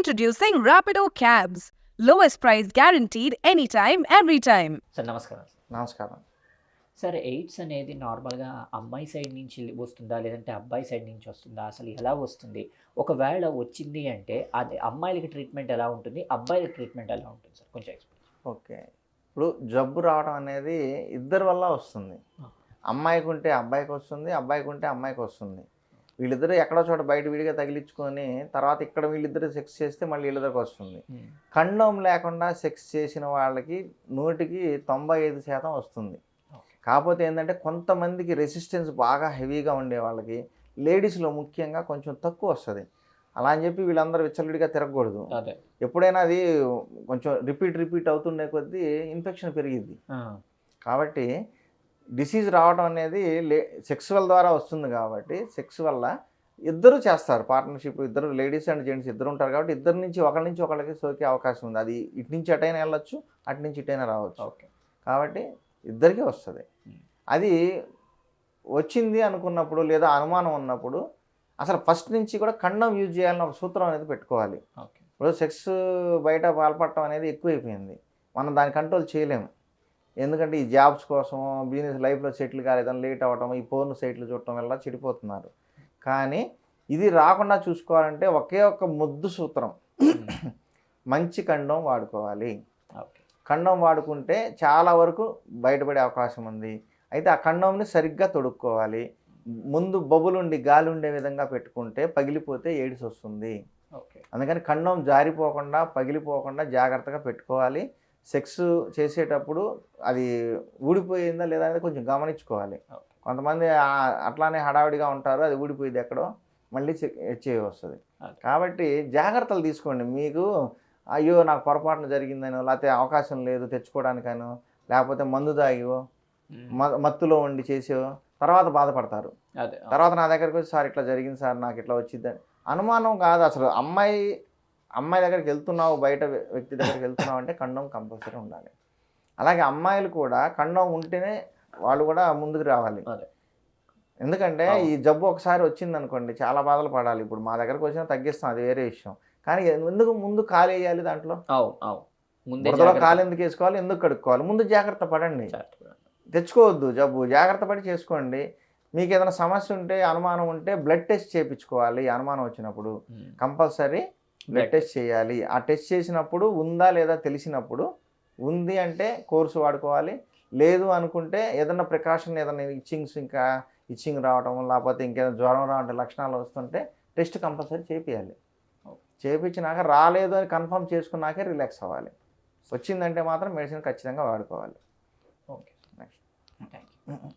Introducing Rapido Cabs. Lowest price guaranteed anytime, every time. Sir నమస్కారం. Sir నమస్కారం. Sir AIDS అనేది నార్మల్గా అమ్మాయి సైడ్ నుంచి వస్తుందా? లేదంటే అబ్బాయి సైడ్ నుంచి వస్తుందా? అసలు ఎలా వస్తుంది? ఒకవేళ వచ్చింది అంటే అది అమ్మాయిలకి ట్రీట్మెంట్ ఎలా ఉంటుంది? అబ్బాయిలకి ట్రీట్మెంట్ ఎలా ఉంటుంది సార్? కొంచెం explain. ఓకే. ఇప్పుడు జబ్బు రావడం అనేది ఇద్దరి వల్ల వస్తుంది. అమ్మాయికి ఉంటే అబ్బాయికి వస్తుంది అబ్బాయికి ఉంటే అమ్మాయికి వస్తుంది. వీళ్ళిద్దరూ ఎక్కడో చోట బయట విడిగా తగిలించుకొని తర్వాత ఇక్కడ వీళ్ళిద్దరు సెక్స్ చేస్తే మళ్ళీ వీళ్ళిద్దరికి వస్తుంది. ఖండం లేకుండా సెక్స్ చేసిన వాళ్ళకి నూటికి తొంభై ఐదు శాతం వస్తుంది. కాకపోతే ఏంటంటే కొంతమందికి రెసిస్టెన్స్ బాగా హెవీగా ఉండే వాళ్ళకి లేడీస్లో ముఖ్యంగా కొంచెం తక్కువ వస్తుంది. అలా అని చెప్పి వీళ్ళందరూ విచ్చలవిడిగా తిరగకూడదు. ఎప్పుడైనా అది కొంచెం రిపీట్ రిపీట్ అవుతుండే కొద్దీ ఇన్ఫెక్షన్ పెరిగిద్ది. కాబట్టి డిసీజ్ రావడం అనేది లే సెక్సువల్ ద్వారా వస్తుంది కాబట్టి సెక్స్ వల్ల ఇద్దరు చేస్తారు. పార్ట్నర్షిప్ ఇద్దరు లేడీస్ అండ్ జెంట్స్ ఇద్దరు ఉంటారు కాబట్టి ఇద్దరి నుంచి ఒకరి నుంచి ఒకరికి సోకే అవకాశం ఉంది. అది ఇటు నుంచి అటైనా వెళ్ళొచ్చు అటు నుంచి ఇటైనా రావచ్చు. ఓకే. కాబట్టి ఇద్దరికీ వస్తుంది. అది వచ్చింది అనుకున్నప్పుడు లేదా అనుమానం ఉన్నప్పుడు అసలు ఫస్ట్ నుంచి కూడా కండం యూజ్ చేయాలని ఒక సూత్రం అనేది పెట్టుకోవాలి. ఓకే. ఇప్పుడు సెక్స్ బయట పాల్పడటం అనేది ఎక్కువైపోయింది. మనం దాన్ని కంట్రోల్ చేయలేము. ఎందుకంటే ఈ జాబ్స్ కోసం బిజినెస్ లైఫ్లో సెటిల్ కాలేదని లేట్ అవ్వటం ఈ పోర్న్ సైట్లు చూడటం వల్ల చెడిపోతున్నారు. కానీ ఇది రాకుండా చూసుకోవాలంటే ఒకే ఒక్క ముద్దు సూత్రం. మంచి కండం వాడుకోవాలి. కండం వాడుకుంటే చాలా వరకు బయటపడే అవకాశం ఉంది. అయితే ఆ కండంని సరిగ్గా తొడుక్కోవాలి. ముందు బొబ్బులుండి గాలి ఉండే విధంగా పెట్టుకుంటే పగిలిపోతే ఎయిడ్స్ వస్తుంది ఓకే. అందుకని కండం జారిపోకుండా పగిలిపోకుండా జాగ్రత్తగా పెట్టుకోవాలి. సెక్స్ చేసేటప్పుడు అది ఊడిపోయిందా లేదా అనేది కొంచెం గమనించుకోవాలి. కొంతమంది అట్లానే హడావిడిగా ఉంటారు అది ఊడిపోయింది ఎక్కడో మళ్ళీ హెచ్ఐ వస్తుంది. కాబట్టి జాగ్రత్తలు తీసుకోండి. మీకు అయ్యో నాకు పొరపాటున జరిగిందనో లేకపోతే అవకాశం లేదు తెచ్చుకోవడానికనో లేకపోతే మందు తాగివో మ- మత్తులో ఉండి చేసో తర్వాత బాధపడతారు. తర్వాత నా దగ్గరికి వచ్చి సార్ ఇట్లా జరిగింది సార్ నాకు ఇట్లా వచ్చిందని. అనుమానం కాదు అసలు. అమ్మాయి అమ్మాయి దగ్గరికి వెళ్తున్నావు బయట వ్య- వ్యక్తి దగ్గరికి వెళ్తున్నావు అంటే కండం కంపల్సరీ ఉండాలి. అలాగే అమ్మాయిలు కూడా కండం ఉంటేనే వాళ్ళు కూడా ముందుకు రావాలి. ఎందుకంటే. ఈ జబ్బు ఒకసారి వచ్చింది అనుకోండి చాలా బాధలు పడాలి. ఇప్పుడు మా దగ్గరకు వచ్చినా తగ్గిస్తాం అది వేరే విషయం. కానీ ఎందుకు ముందు కాలు వేయాలి దాంట్లో? బురదలో కాలు ఎందుకు వేసుకోవాలి? ఎందుకు కడుక్కోవాలి? ముందు జాగ్రత్త పడండి. తెచ్చుకోవద్దు జబ్బు. జాగ్రత్త పడి చేసుకోండి. మీకు ఏదైనా సమస్య ఉంటే అనుమానం ఉంటే బ్లడ్ టెస్ట్ చేయించుకోవాలి అనుమానం వచ్చినప్పుడు. కంపల్సరీ బ్లడ్ టెస్ట్ చేయాలి. ఆ టెస్ట్ చేసినప్పుడు ఉందా లేదా తెలిసినప్పుడు ఉంది అంటే కోర్సు వాడుకోవాలి. లేదు అనుకుంటే ఏదన్నా ప్రికాషన్ ఏదైనా ఇచ్చింగ్స్ ఇంకా ఇచ్చింగ్ రావడం లేకపోతే ఇంకేదైనా జ్వరం రావడం లక్షణాలు వస్తుంటే టెస్ట్ కంపల్సరీ చేపియాలి. చేపించినాక రాలేదు అని కన్ఫర్మ్ చేసుకున్నాకే రిలాక్స్ అవ్వాలి. వచ్చిందంటే మాత్రం మెడిసిన్ ఖచ్చితంగా వాడుకోవాలి. Okay next thank you